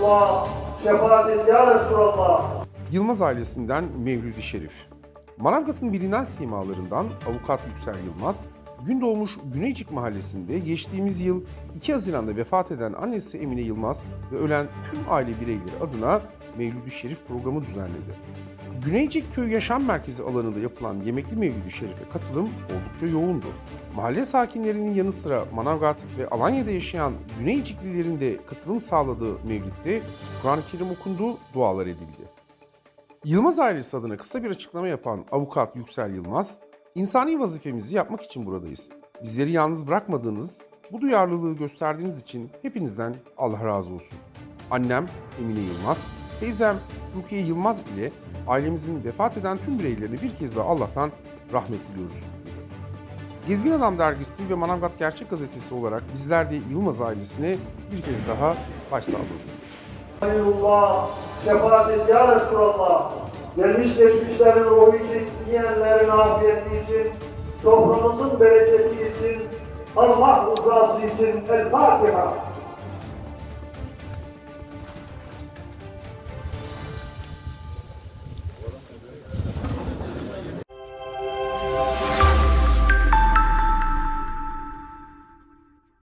Hayırullah, şefaat et ya Resulallah. Yılmaz ailesinden Mevlüt-i Şerif. Manavgat'ın bilinen simalarından avukat Yüksel Yılmaz, Gündoğmuş Güneycik Mahallesi'nde geçtiğimiz yıl 2 Haziran'da vefat eden annesi Emine Yılmaz ve ölen tüm aile bireyleri adına Mevlüt-i Şerif programı düzenledi. Güneycik Köy Yaşam Merkezi alanında yapılan Yemekli Mevlüt-i Şerif'e katılım oldukça yoğundu. Mahalle sakinlerinin yanı sıra Manavgat ve Alanya'da yaşayan Güneyciklilerin de katılım sağladığı Mevlid'de Kur'an-ı Kerim okundu, dualar edildi. Yılmaz ailesi adına kısa bir açıklama yapan avukat Yüksel Yılmaz, insani vazifemizi yapmak için buradayız. Bizleri yalnız bırakmadığınız, bu duyarlılığı gösterdiğiniz için hepinizden Allah razı olsun. Annem Emine Yılmaz, teyzem Rukiye Yılmaz ile ailemizin vefat eden tüm bireylerine bir kez daha Allah'tan rahmet diliyoruz dedi. Gezgin Adam dergisi ve Manavgat Gerçek Gazetesi olarak bizler de Yılmaz ailesine bir kez daha başsağlığı diliyoruz. Hayırullah, şefaat et ya Resulallah. Gelmiş geçmişlerin ruhu için, yiyenlerin afiyeti için, soframızın bereketi için, Allah rızası için El Fatiha.